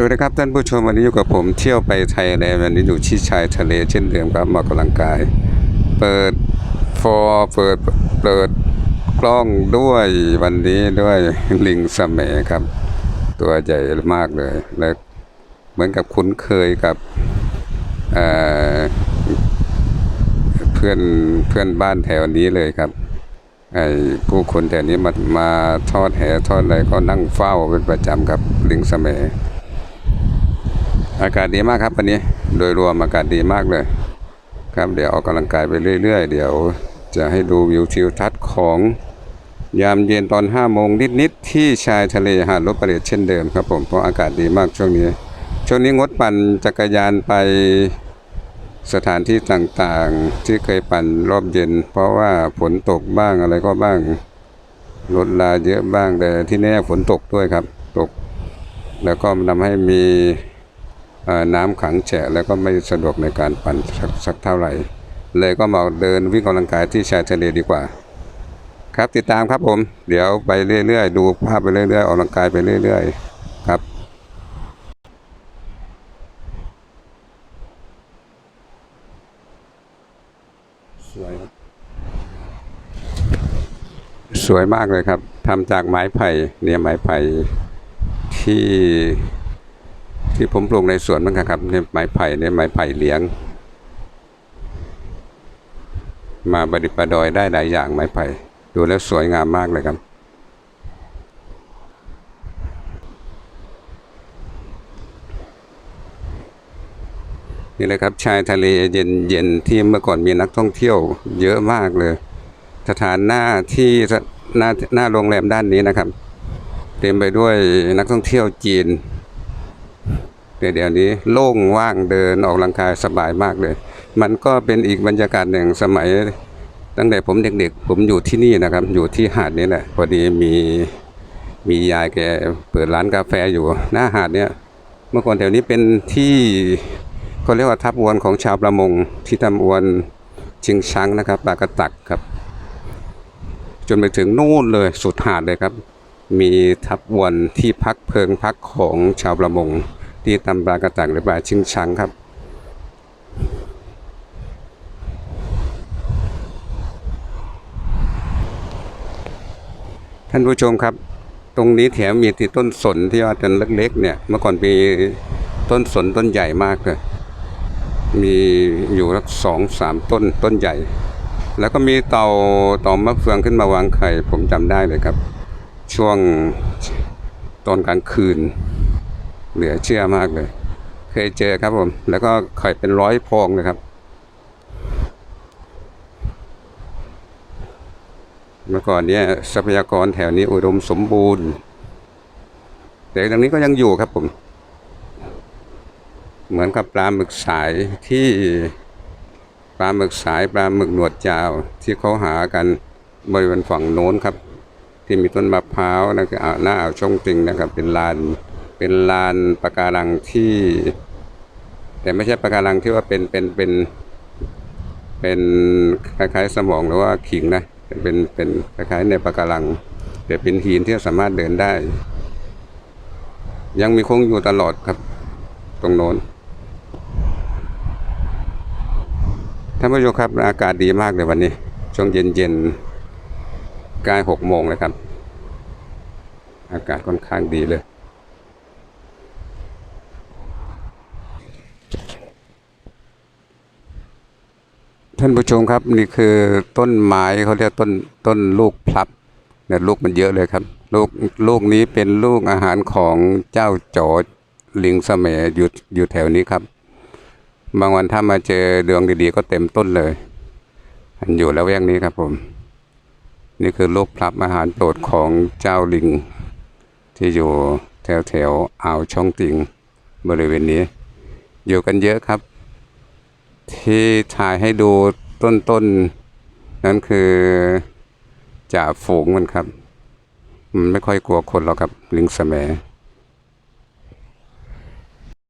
สวัสดีครับท่านผู้ชมวันนี้อยู่กับผมเที่ยวไปไทยแลนด์วันนี้อยู่ที่ชายทะเลเช่นเดิมครับมากกำลังกาย เปิดฟอเปิดเปิดกล้องด้วยวันนี้ด้วยลิงสมแหมครับ ตัวใหญ่มากเลยและเหมือนกับคุ้นเคยกับเเพื่อนเพื่อนบ้านแถวนี้เลยครับไอ้ผู้คนแถวนี้มามาทอดแหทอดอะไรก็นั่งเฝ้าเป็นประจำครับลิงสมแหม อากาศดีมากครับวันนี้ โดยรวมอากาศดีมากเลย ครับเดี๋ยวออกกำลังกายไปเรื่อยๆ เดี๋ยวจะให้ดูวิวทิวทัศน์ของยามเย็นตอน5โมงนิดๆ ที่ชายทะเลหาดลบประเดชเช่นเดิมครับผม เพราะอากาศดีมากช่วงนี้ ช่วงนี้งดปั่นจักรยานไปสถานที่ต่างๆ ที่เคยปั่นรอบเย็น เพราะว่าฝนตกบ้างอะไรก็บ้างรถลาเยอะบ้างแต่ที่แน่ฝนตกด้วยครับ ตก แล้วก็ทำให้มี น้ำขังแฉะแล้วก็ไม่สะดวกในการปั่นสักสักเท่าไหร่ เลยก็มาเดินวิ่งกำลังกายที่ชายทะเลดีกว่า ครับติดตามครับผม เดี๋ยวไปเรื่อยๆ ดูภาพไปเรื่อยๆออกกำลังกายไปเรื่อยๆครับสวยสวยมากเลยครับทำจากไม้ไผ่เนี่ยไม้ไผ่ที่ ที่ผมปลูกในสวนเหมือนกันครับเนี่ยไม้ไผ่เนี่ยไม้ไผ่เลี้ยง มาประดิษฐ์ประดอยได้หลายอย่างไม้ไผ่ดูแล้วสวยงามมากเลยครับ นี่เลยครับชายทะเลเย็นเย็นที่เมื่อก่อนมีนักท่องเที่ยว เยอะมากเลย สถานหน้าที่หน้าหน้าโรงแรมด้านนี้นะครับ เต็มไปด้วยนักท่องเที่ยวจีน เดี๋ยวเดี๋ยวนี้โล่งว่างเดินออกกำลังกายสบายมากเลย มันก็เป็นอีกบรรยากาศหนึ่งสมัย ตั้งแต่ผมเด็กๆ ผมอยู่ที่นี่นะครับ อยู่ที่หาดนี้แหละพอดีมีมียายแกเปิดร้านกาแฟอยู่หน้าหาดเนี่ย เมื่อก่อนแถวนี้เป็นที่เขาเรียกว่าทับอวนของชาวประมงที่ทำอวนชิงช้างนะครับปลากระตักครับ จนไปถึงนู่นเลยสุดหาดเลยครับ มีทับอวนที่พักเพิงพักของชาวประมง ที่ทำปลากระตักหรือปลาชิงช้างครับ ท่านผู้ชมครับ ตรงนี้แถมมีที่ต้นสนที่ว่าต้นเล็กๆเนี่ยเมื่อก่อนมีต้นสนต้นใหญ่มากเลยมีอยู่สักสองสามต้นต้นใหญ่ แล้วก็มีเต่าเต่ามะเฟืองขึ้นมาวางไข่ผมจำได้เลยครับ ช่วงตอนกลางคืน เหลือเชื่อมากเลย เคยเจอครับผม แล้วก็ไข่เป็นร้อยฟองเลยครับ เมื่อก่อนเนี่ยทรัพยากรแถวนี้อุดมสมบูรณ์ แต่ตรงนี้ก็ยังอยู่ครับผม เหมือนกับปลาหมึกสายที่ปลาหมึกสายปลาหมึกหนวดยาวที่เขาหากันบริเวณฝั่งโน้นครับ ที่มีต้นมะพร้าวนะครับหน้าอ่าวช่องติงนะครับ เป็นลาน เป็นลานปะการังที่ แต่ไม่ใช่ปะการังที่ว่าเป็นเป็นเป็นเป็นคล้ายๆสมองหรือว่าขิงนะเป็นเป็นคล้ายๆในปะการังแต่เป็นหินที่สามารถเดินได้ ยังมีคงอยู่ตลอดครับ ตรงโน้นท่านผู้ชมครับอากาศดีมากเลยวันนี้ ช่วงเย็นๆใกล้หกโมงเลยครับ อากาศค่อนข้างดีเลยานผู้ชมครับนี่คือต้นไม้เขาเรียกต้นต้นลูกพลับเนี่ยลูกมันเยอะเลยครับ ลูกลูกนี้เป็นลูกอาหารของเจ้าจอลิงสมอยู่อยู่แถวนี้ครับ บางวันถ้ามาเจอดวงดีๆ ก็เต็มต้นเลยมันอยู่แล้วแวกนี้ครับผม นี่คือลูกพลับอาหารโปรดของเจ้าลิง ที่อยู่แถวแถวอ่าวช่องติงบริเวณนี้ อยู่กันเยอะครับ ที่ถ่ายให้ดูต้นๆนั้นคือจ่าฝูงมันครับ มันไม่ค่อยกลัวคนหรอกครับลิงสแม